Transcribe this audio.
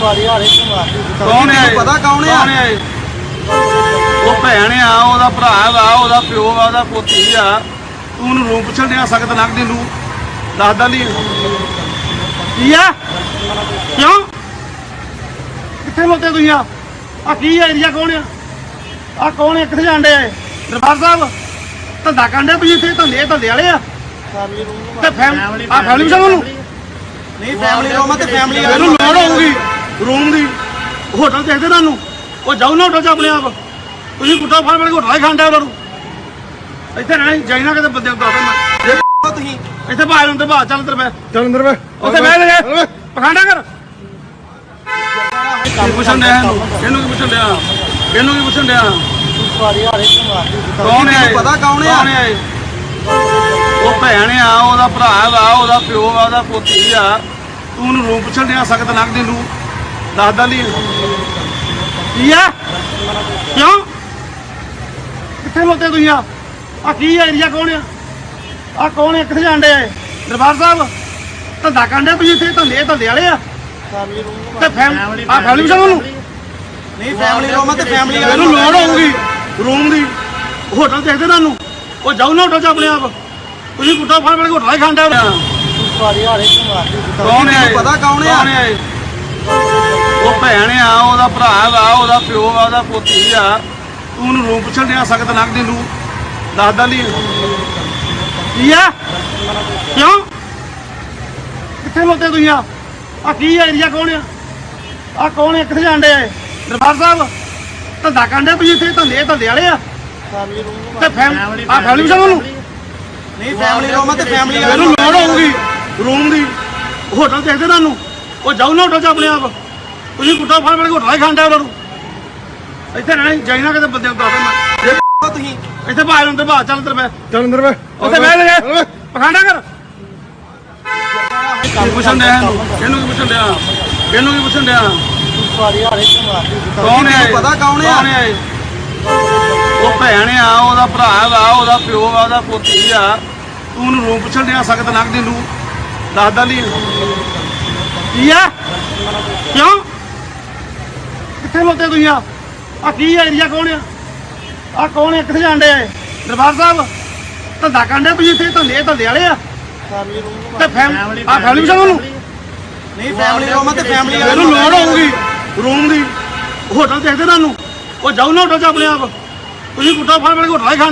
ਵਾਰੀ ਹਾਰੇ ਮਾਰਦੀ ਕੌਣ ਹੈ ਤੈਨੂੰ ਪਤਾ ਕੌਣ ਆ? ਇਹ? ਉਹ ਭੈਣ ਆ ਉਹਦਾ ਭਰਾ ਵਾ ਉਹਦਾ ਪਿਓ ਵਾ ਉਹਦਾ ਪੋਤੀ ਆ। ਤੂੰ ਉਹਨੂੰ ਰੂਪ ਪੁੱਛਣ ਡਿਆ ਸਖਤ ਲੱਗਦੀ ਨੂੰ ਦੱਸਦਾ ਨਹੀਂ ਕੀ ਆ? ਕਿਉਂ? ਕਿੱਥੇ ਮੋਤੇ ਤੁਸੀਂ ਆ? ਆ ਕੀ ਏਰੀਆ ਕੌਣ ਆ? ਆ ਕੌਣ ਆ? ਕਿੱਥੇ ਜਾਂਦੇ ਆ ਇਹ? ਦਰਬਾਰ ਸਾਹਿਬ ਧੰਦਾ ਕਾਂਡੇ ਤੁਸੀਂ ਇੱਥੇ ਧੰਦੇ ਧੰਦੇ ਵਾਲੇ ਆ? ਫੈਮਿਲੀ ਰੂਮ ਤੇ ਫੈਮਿਲੀ ਆ ਫੈਮਿਲੀ ਨੂੰ ਨਹੀਂ ਫੈਮਿਲੀ ਰੂਮ ਤੇ ਫੈਮਿਲੀ ਇਹਨੂੰ ਲੋੜ ਹੋਊਗੀ। ਰੂਮ ਦੀ ਹੋਟਲ ਦੇਖਦੇ ਤੁਹਾਨੂੰ? ਉਹ ਜਾਓ ਨਾ ਹੋਟਲ ਚ ਆਪਣੇ ਆਪ। ਤੁਸੀਂ ਕੁੱਟਾ ਫੜ ਫੜ ਕੇ ਹੋਟਲ ਹੀ ਖਾਂਦੇ ਉਹਨਾਂ ਨੂੰ ਇੱਥੇ ਰਹਿਣਾ ਜਾਈਨਾ ਕਿਤੇ ਬੰਦੇ ਨੂੰ ਦੱਸਦਾ ਮੈਂ ਤੁਸੀਂ ਇੱਥੇ ਬਾਹਰ ਅੰਦਰ ਬਾਹਰ ਚੱਲ ਅੰਦਰ ਬੈ ਚੱਲ ਅੰਦਰ ਵੇ ਉੱਥੇ ਬਹਿ ਲੈ ਪਖਾਂਡਾ ਕਰ। ਕੀ ਪੁੱਛਣ ਡਿਆ ਇਹਨੂੰ ਇਹਨੂੰ ਕੀ ਪੁੱਛਣ ਡਿਆ? ਇਹਨੂੰ ਕੀ ਪੁੱਛਣ ਡਿਆ? ਵਾਰੀ ਹਾਰੇ ਮਾਰਦੀ ਕੌਣ ਹੈ ਤੈਨੂੰ ਪਤਾ ਕੌਣ ਆ? ਕੌਣ ਹੈ ਇਹ? ਉਹ ਭੈਣ ਆ ਉਹਦਾ ਭਰਾ ਵਾ ਉਹਦਾ ਪਿਓ ਵਾ ਉਹਦਾ ਪੋਤੀ ਆ। ਤੂੰ ਉਹਨੂੰ ਰੂਪ ਪੁੱਛਣ ਡਿਆ ਸਖਤ ਲੱਗਦੀ ਨੂੰ। ਦੱਸਦਾ ਨਹੀਂ ਕੀ ਆ? ਕਿਉਂ? ਕਿੱਥੇ ਮੋਤੇ ਤੁਸੀਂ ਆ? ਆ ਕੀ ਏਰੀਆ ਕੌਣ ਆ? ਆ ਕੌਣ ਆ? ਕਿੱਥੇ ਜਾਂਦੇ ਆ? ਦਰਬਾਰ ਸਾਹਿਬ ਧੰਦਾ ਕਾਂਡੇ ਤੁਸੀਂ ਇੱਥੇ? ਧੰਦੇ ਧੰਦੇ ਵਾਲੇ ਆ? ਤੇ ਫੈਮਿਲੀ ਆ। ਫੈਮਿਲੀ ਸਾਹਿਬ ਨੂੰ ਨਹੀਂ ਫੈਮਿਲੀ ਰੂਮ ਆ ਤੇ ਫੈਮਿਲੀ ਇਹਨੂੰ ਲੋੜ ਹੋਊਗੀ ਰੂਮ ਦੀ। ਹੋਟਲ ਦੇਖਦੇ ਤੁਹਾਨੂੰ। ਉਹ ਜਾਓ ਨਾ ਹੋਟਲ ਚ ਆਪਣੇ ਆਪ। ਤੁਸੀਂ ਕੁੱਟਾ ਫੜ ਫੜ ਕੇ ਹੋਟਲ ਹੀ ਖਾਂਦੇ ਕੌਣ ਹੈ ਪਤਾ ਕੌਣ ਹੈ? ਉਹ ਭੈਣ ਆ ਉਹਦਾ ਭਰਾ ਵਾ ਉਹਦਾ ਪਿਓ ਵਾ ਉਹਦਾ ਪੋਤੀ ਆ। ਤੂੰ ਉਹਨੂੰ ਰੂਪ ਪੁੱਛਣ ਡਿਆ ਸਖਤ ਲੱਗਦੀ ਨੂੰ ਦੱਸਦਾ ਨਹੀਂ ਕੀ ਆ? ਕਿਉਂ? ਕਿੱਥੇ ਮੋਤੇ ਤੁਸੀਂ ਆ? ਆ ਕੀ ਏਰੀਆ ਕੌਣ ਆ? ਆ ਕੌਣ ਆ? ਕਿੱਥੇ ਜਾਂਦੇ ਆ? ਦਰਬਾਰ ਸਾਹਿਬ ਧੰਦਾ ਕਾਂਡੇ ਤੁਸੀਂ ਇੱਥੇ ਧੰਦੇ ਧੰਦੇ ਵਾਲੇ ਆ? ਫੈਮਿਲੀ ਰੂਮ ਤੇ ਫੈਮਿਲੀ ਆ ਫੈਮਿਲੀ ਸਾਹਿਬ ਨੂੰ ਨਹੀਂ ਫੈਮਿਲੀ ਰੂਮ ਆ ਤੇ ਫੈਮਿਲੀ ਇਹਨੂੰ ਲੋੜ ਹੋਊਗੀ ਰੂਮ ਦੀ। ਹੋਟਲ ਦੇਖਦੇ ਤੁਹਾਨੂੰ? ਉਹ ਜਾਓ ਨਾ ਹੋਟਲ ਚ ਆਪਣੇ ਆਪ। ਤੁਸੀਂ ਕੁੱਟਾ ਫੜ ਫੜ ਕੇ ਹੀ ਖਾਂਦੇ ਉਹਨਾਂ ਨੂੰ। ਇੱਥੇ ਰਹਿਣਾ ਜਾਈਨਾ ਕਿਤੇ ਬੰਦੇ ਨੂੰ ਦੱਸਦਾ ਮੈਂ ਤੁਸੀਂ ਇੱਥੇ ਬਾਹਰ ਅੰਦਰ ਬਾਹਰ ਚੱਲ ਅੰਦਰ ਬੈ ਚੱਲ ਅੰਦਰ ਵੇ ਉੱਥੇ ਬਹਿ ਲੈ ਪਖਾਂਡਾ ਕਰ। ਕੀ ਪੁੱਛਣ ਡਿਆ? ਇਹਨੂੰ ਇਹਨੂੰ ਕੀ ਪੁੱਛਣ ਡਿਆ? ਇਹਨੂੰ ਕੀ ਪੁੱਛਣ ਡਿਆ? ਕੌਣ ਹੈ ਪਤਾ ਕੌਣ ਆ? ਕੌਣ ਹੈ ਇਹ? ਉਹ ਭੈਣ ਆ ਉਹਦਾ ਭਰਾ ਵਾ ਉਹਦਾ ਪਿਓ ਵਾ ਉਹਦਾ ਪੋਤੀ ਆ। ਤੂੰ ਉਹਨੂੰ ਰੂਪ ਪੁੱਛਣ ਡਿਆ ਸਖਤ ਲੱਗਦੀ ਨੂੰ। ਦੱਸਦਾ ਨਹੀਂ ਕੀ ਆ? ਕਿਉਂ? ਕਿੱਥੇ ਮੋਤੇ ਤੁਸੀਂ ਆ? ਆ ਕੀ ਏਰੀਆ ਕੌਣ ਆ? ਆ ਕੌਣ ਆ? ਕਿੱਥੇ ਜਾਂਦੇ ਆ? ਦਰਬਾਰ ਸਾਹਿਬ ਧੰਦਾ ਕਾਂਡੇ ਤੁਸੀਂ ਇੱਥੇ ਧੰਦੇ ਧੰਦੇ ਵਾਲੇ ਆ। ਤੇ ਫੈਮਿਲੀ ਆ ਫੈਮਿਲੀ ਸਾਹਿਬ ਨੂੰ ਨਹੀਂ ਫੈਮਿਲੀ ਰੂਮ ਤੇ ਫੈਮਿਲੀ ਇਹਨੂੰ ਲੋੜ ਹੋਊਗੀ ਰੂਮ ਦੀ। ਹੋਟਲ ਦੇਖਦੇ ਤੁਹਾਨੂੰ। ਉਹ ਜਾਓ ਨਾ ਹੋਟਲ ਚ ਆਪਣੇ ਆਪ। ਤੁਸੀਂ ਕੁੱਟਾ ਫੜ ਫੜ ਕੇ ਹੋਟਲ ਹੀ